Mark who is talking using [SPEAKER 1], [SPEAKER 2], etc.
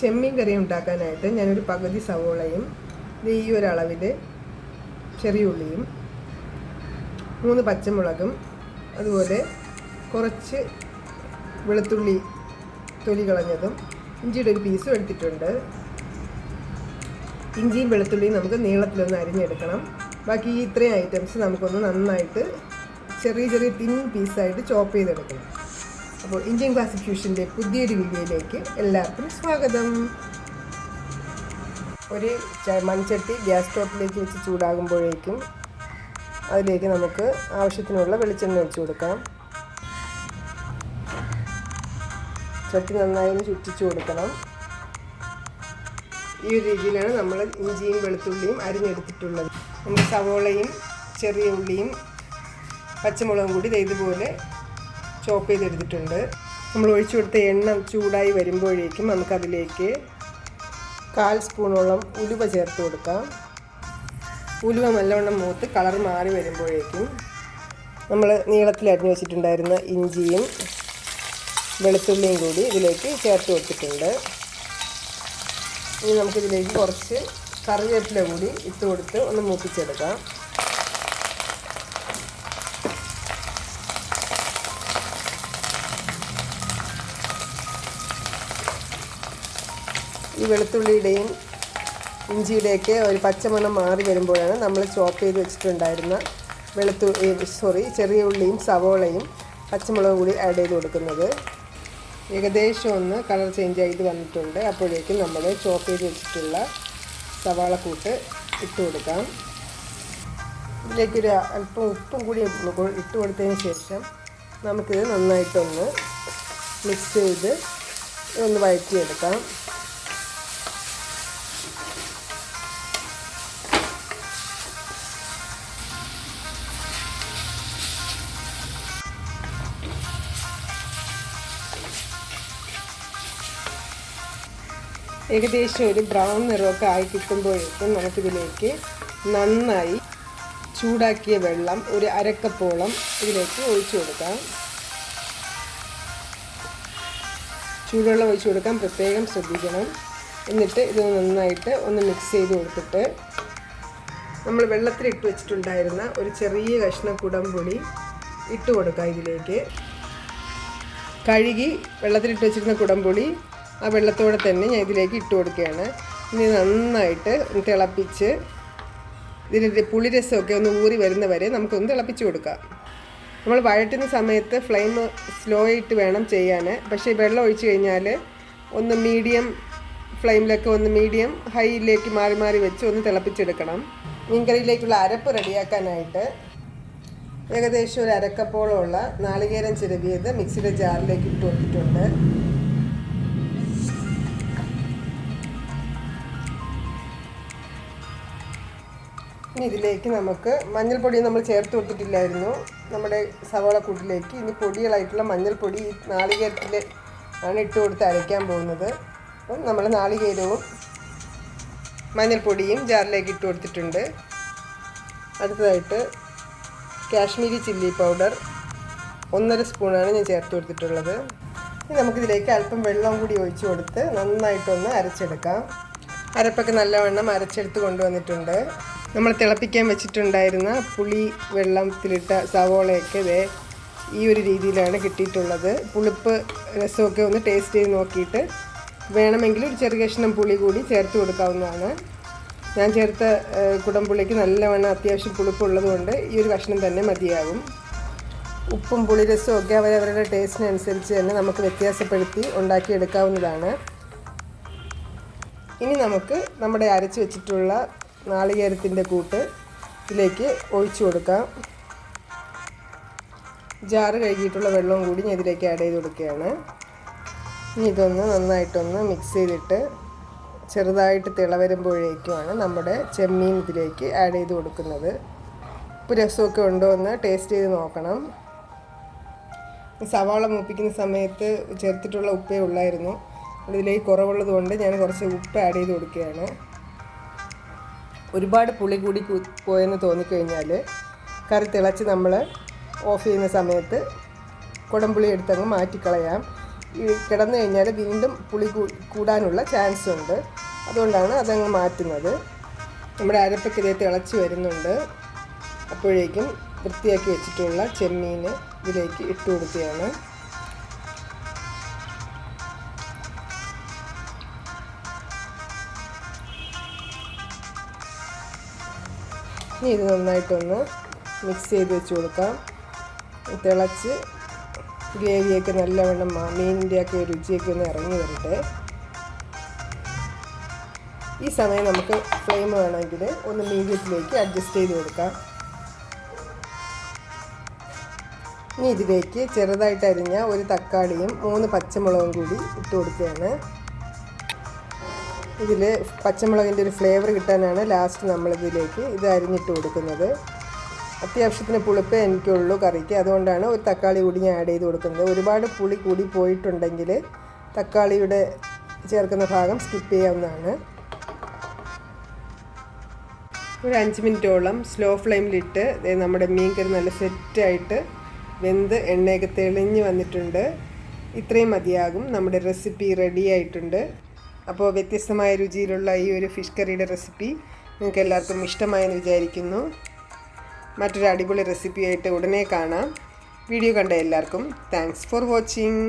[SPEAKER 1] ചെമ്മീൻ കറി ഉണ്ടാക്കാനായിട്ട് ഞാനൊരു പകുതി സവോളയും ഈ ഒരു അളവിൽ ചെറിയ ഉള്ളിയും മൂന്ന് പച്ചമുളകും അതുപോലെ കുറച്ച് വെളുത്തുള്ളി തൊലി കളഞ്ഞതും ഇഞ്ചിയുടെ ഒരു പീസും എടുത്തിട്ടുണ്ട്. ഇഞ്ചിയും വെളുത്തുള്ളിയും നമുക്ക് നീളത്തിലൊന്ന് അരിഞ്ഞെടുക്കണം. ബാക്കി ഈ ഇത്രയും ഐറ്റംസ് നമുക്കൊന്ന് നന്നായിട്ട് ചെറിയ ചെറിയ തിൻ പീസായിട്ട് ചോപ്പ് ചെയ്തെടുക്കണം. അപ്പോൾ ഇന്ത്യൻ ക്ലാസിക് ഫ്യൂഷന്റെ പുതിയൊരു വീഡിയോയിലേക്ക് എല്ലാവർക്കും സ്വാഗതം. ഒരു മൺചട്ടി ഗ്യാസ് സ്റ്റോപ്പിലേക്ക് വെച്ച് ചൂടാകുമ്പോഴേക്കും അതിലേക്ക് നമുക്ക് ആവശ്യത്തിനുള്ള വെളിച്ചെണ്ണ ഒഴിച്ചു കൊടുക്കാം. ചട്ടി നന്നായി ചുറ്റിച്ചു കൊടുക്കണം. ഈ ഒരു രീതിയിലാണ് നമ്മൾ ഇഞ്ചിയും വെളുത്തുള്ളിയും അരിഞ്ഞെടുത്തിട്ടുള്ളത്. നമ്മൾ സവോളയും ചെറിയ ഉള്ളിയും പച്ചമുളകും കൂടി ഇതുപോലെ ചോപ്പ് ചെയ്തെടുത്തിട്ടുണ്ട്. നമ്മൾ ഒഴിച്ചു കൊടുത്ത എണ്ണ ചൂടായി വരുമ്പോഴേക്കും നമുക്കതിലേക്ക് കാൽ സ്പൂണോളം ഉലുവ ചേർത്ത് കൊടുക്കാം. ഉലുവ നല്ലവണ്ണം മൂത്ത് കളർ മാറി വരുമ്പോഴേക്കും നമ്മൾ നീളത്തിൽ അരിഞ്ഞു വെച്ചിട്ടുണ്ടായിരുന്ന ഇഞ്ചിയും വെളുത്തുള്ളിയും കൂടി ഇതിലേക്ക് ചേർത്ത് കൊടുത്തിട്ടുണ്ട്. ഇനി നമുക്കിതിലേക്ക് കുറച്ച് കറിവേപ്പില കൂടി ഇട്ട് കൊടുത്ത് ഒന്ന് മൂപ്പിച്ചെടുക്കാം. ഈ വെളുത്തുള്ളിയുടെയും ഇഞ്ചിയുടെയൊക്കെ ഒരു പച്ചമണം മാറി വരുമ്പോഴാണ് നമ്മൾ ചോപ്പ് ചെയ്ത് വെച്ചിട്ടുണ്ടായിരുന്ന വെളുത്തു സോറി ചെറിയ ഉള്ളിയും സവോളയും പച്ചമുളകും കൂടി ആഡ് ചെയ്ത് കൊടുക്കുന്നത്. ഏകദേശം ഒന്ന് കളർ ചേഞ്ച് ആയിട്ട് വന്നിട്ടുണ്ട്. അപ്പോഴേക്കും നമ്മൾ ചോപ്പ് ചെയ്ത് വെച്ചിട്ടുള്ള സവാള കൂട്ട് ഇട്ട് കൊടുക്കാം. ഇതിലേക്കൊരു അല്പം ഉപ്പും കൂടി ഇട്ട് കൊടുത്തതിന് ശേഷം നമുക്കിത് നന്നായിട്ടൊന്ന് മിക്സ് ചെയ്ത് ഒന്ന് വഴറ്റിയെടുക്കാം. ഏകദേശം ഒരു ബ്രൗൺ നിറമൊക്കെ ആയി കിട്ടുമ്പോഴേക്കും നമുക്കിതിലേക്ക് നന്നായി ചൂടാക്കിയ വെള്ളം ഒരു അരക്കപ്പോളം ഇതിലേക്ക് ഒഴിച്ചു കൊടുക്കാം. ചൂടുവെള്ളം ഒഴിച്ചു കൊടുക്കാൻ പ്രത്യേകം ശ്രദ്ധിക്കണം. എന്നിട്ട് ഇത് നന്നായിട്ട് ഒന്ന് മിക്സ് ചെയ്ത് കൊടുത്തിട്ട് നമ്മൾ വെള്ളത്തിലിട്ട് വെച്ചിട്ടുണ്ടായിരുന്ന ഒരു ചെറിയ കഷ്ണം കുടംപൊടി ഇട്ട് കൊടുക്കാം ഇതിലേക്ക്. കഴുകി വെള്ളത്തിലിട്ട് വെച്ചിരുന്ന കുടംപുളി ആ വെള്ളത്തോടെ തന്നെ ഞാൻ ഇതിലേക്ക് ഇട്ട് കൊടുക്കുകയാണ്. ഇനി നന്നായിട്ട് തിളപ്പിച്ച് ഇതിന്റെ പുളിരസമൊക്കെ ഒന്ന് ഊറി വരുന്ന വരെ നമുക്കൊന്ന് തിളപ്പിച്ച് കൊടുക്കാം. നമ്മൾ വഴറ്റുന്ന സമയത്ത് ഫ്ലെയിം സ്ലോ ആയിട്ട് വേണം ചെയ്യാൻ പക്ഷേ വെള്ളം ഒഴിച്ച് കഴിഞ്ഞാൽ ഒന്ന് മീഡിയം ഫ്ലെയിമിലൊക്കെ ഒന്ന് മീഡിയം ഹൈയിലേക്ക് മാറി മാറി വെച്ച് ഒന്ന് തിളപ്പിച്ചെടുക്കണം. മീൻകറിയിലേക്കുള്ള അരപ്പ് റെഡിയാക്കാനായിട്ട് ഏകദേശം ഒരു അരക്കപ്പോളമുള്ള നാളികേരം ചിരവിയത് മിക്സിയുടെ ജാറിലേക്ക് ഇട്ട് കൊടുത്തിട്ടുണ്ട്. ഇനി ഇതിലേക്ക് നമുക്ക് മഞ്ഞൾപ്പൊടി നമ്മൾ ചേർത്ത് കൊടുത്തിട്ടില്ലായിരുന്നു. നമ്മുടെ സവാള കൂട്ടിലേക്ക്. ഇനി പൊടികളായിട്ടുള്ള മഞ്ഞൾപ്പൊടി നാളികേരത്തിൽ ആണ് ഇട്ട് കൊടുത്ത് അരയ്ക്കാൻ പോകുന്നത്. അപ്പം നമ്മൾ നാളികേരവും മഞ്ഞൾപ്പൊടിയും ജാറിലേക്ക് ഇട്ട് കൊടുത്തിട്ടുണ്ട്. അടുത്തതായിട്ട് കാശ്മീരി ചില്ലി പൗഡർ ഒന്നര സ്പൂണാണ് ഞാൻ ചേർത്ത് കൊടുത്തിട്ടുള്ളത്. ഇനി നമുക്കിതിലേക്ക് അല്പം വെള്ളം കൂടി ഒഴിച്ചു കൊടുത്ത് നന്നായിട്ടൊന്ന് അരച്ചെടുക്കാം. അരപ്പൊക്കെ നല്ലവണ്ണം അരച്ചെടുത്ത് കൊണ്ടുവന്നിട്ടുണ്ട്. നമ്മൾ തിളപ്പിക്കാൻ വെച്ചിട്ടുണ്ടായിരുന്ന പുളി വെള്ളത്തിലിട്ട സവോളയൊക്കെ ദേ ഈ ഒരു രീതിയിലാണ് കിട്ടിയിട്ടുള്ളത്. പുളിപ്പ് രസമൊക്കെ ഒന്ന് ടേസ്റ്റ് ചെയ്ത് നോക്കിയിട്ട് വേണമെങ്കിൽ ഒരു ചെറിയ കഷ്ണം പുളി കൂടി ചേർത്ത് കൊടുക്കാവുന്നതാണ്. ഞാൻ ചേർത്ത കുടംപുളിക്ക് നല്ലവണ്ണം അത്യാവശ്യം പുളിപ്പുള്ളതുകൊണ്ട് ഈ ഒരു കഷ്ണം തന്നെ മതിയാകും ഉപ്പും പുളിരസവും ഒക്കെ അവരവരുടെ ടേസ്റ്റിനനുസരിച്ച് തന്നെ നമുക്ക് വ്യത്യാസപ്പെടുത്തി ഉണ്ടാക്കിയെടുക്കാവുന്നതാണ്. ഇനി നമുക്ക് നമ്മുടെ അരച്ച് വെച്ചിട്ടുള്ള നാളികേരത്തിന്റെ കൂട്ട് ഇതിലേക്ക് ഒഴിച്ചു കൊടുക്കാം. ജാറ് കഴുകിയിട്ടുള്ള വെള്ളവും കൂടി ഞാൻ ഇതിലേക്ക് ആഡ് ചെയ്ത് കൊടുക്കുകയാണ്. ഇനി ഇതൊന്ന് നന്നായിട്ടൊന്ന് മിക്സ് ചെയ്തിട്ട് ചെറുതായിട്ട് തിള വരുമ്പോഴേക്കുമാണ് നമ്മുടെ ചെമ്മീൻ ഇതിലേക്ക് ആഡ് ചെയ്ത് കൊടുക്കുന്നത്. ഉപ്പ് രസമൊക്കെ ഉണ്ടോ എന്ന് ടേസ്റ്റ് ചെയ്ത് നോക്കണം. സവാള മൂപ്പിക്കുന്ന സമയത്ത് ചേർത്തിട്ടുള്ള ഉപ്പേ ഉള്ളായിരുന്നു. അതിലേക്ക് കുറവുള്ളത് കൊണ്ട് ഞാൻ കുറച്ച് ഉപ്പ് ആഡ് ചെയ്ത് കൊടുക്കുകയാണ്. ഒരുപാട് പുളി കൂടി പോയെന്ന് തോന്നിക്കഴിഞ്ഞാൽ കറി തിളച്ച് നമ്മൾ ഓഫ് ചെയ്യുന്ന സമയത്ത് കുടംപുളി എടുത്തങ്ങ് മാറ്റിക്കളയാം. കിടന്നു കഴിഞ്ഞാൽ വീണ്ടും പുളി കൂടാനുള്ള ചാൻസ് ഉണ്ട്. അതുകൊണ്ടാണ് അതങ്ങ് മാറ്റുന്നത്. നമ്മുടെ അരപ്പക്കിരയെ തിളച്ച് വരുന്നുണ്ട്. അപ്പോഴേക്കും വൃത്തിയാക്കി വെച്ചിട്ടുള്ള ചെമ്മീൻ ഇതിലേക്ക് ഇട്ട് കൊടുക്കുകയാണ്. ഇനി ഇത് നന്നായിട്ടൊന്ന് മിക്സ് ചെയ്ത് വെച്ച് കൊടുക്കാം. തിളച്ച് ഗ്രേവിയൊക്കെ നല്ലവണ്ണം മീനിന്റെയൊക്കെ രുചിയൊക്കെ ഒന്ന് ഇറങ്ങി വരട്ടെ. ഈ സമയം നമുക്ക് ഫ്ലെയിം വേണമെങ്കിൽ ഒന്ന് മീഡിയത്തിലേക്ക് അഡ്ജസ്റ്റ് ചെയ്ത് കൊടുക്കാം. ഇനി ഇതിലേക്ക് ചെറുതായിട്ട് അരിഞ്ഞ ഒരു തക്കാളിയും മൂന്ന് പച്ചമുളകും കൂടി ഇട്ട് കൊടുക്കുകയാണ്. ഇതിൽ പച്ചമുളകിന്റെ ഒരു ഫ്ലേവർ കിട്ടാനാണ് ലാസ്റ്റ് നമ്മളിതിലേക്ക് ഇത് അരിഞ്ഞിട്ട് കൊടുക്കുന്നത്. അത്യാവശ്യത്തിന് പുളിപ്പേ എനിക്കുള്ളൂ കറിക്ക്. അതുകൊണ്ടാണ് ഒരു തക്കാളി കൂടി ഞാൻ ആഡ് ചെയ്ത് കൊടുക്കുന്നത്. ഒരുപാട് പുളി കൂടി പോയിട്ടുണ്ടെങ്കിൽ തക്കാളിയുടെ ചേർക്കുന്ന ഭാഗം സ്കിപ്പ് ചെയ്യാവുന്നതാണ്. ഒരു അഞ്ച് മിനിറ്റോളം സ്ലോ ഫ്ലെയിമിലിട്ട് നമ്മുടെ മീൻ കറി നല്ല സെറ്റായിട്ട് വെന്ത് എണ്ണയൊക്കെ തെളിഞ്ഞ് വന്നിട്ടുണ്ട്. ഇത്രയും മതിയാകും. നമ്മുടെ റെസിപ്പി റെഡി ആയിട്ടുണ്ട്. അപ്പോൾ വ്യത്യസ്തമായ രുചിയിലുള്ള ഈ ഒരു ഫിഷ് കറിയുടെ റെസിപ്പി നിങ്ങൾക്ക് എല്ലാവർക്കും ഇഷ്ടമായെന്ന് വിചാരിക്കുന്നു. മറ്റൊരു അടിപൊളി റെസിപ്പിയായിട്ട് ഉടനെ കാണാം. വീഡിയോ കണ്ട എല്ലാവർക്കും താങ്ക്സ് ഫോർ വാച്ചിങ്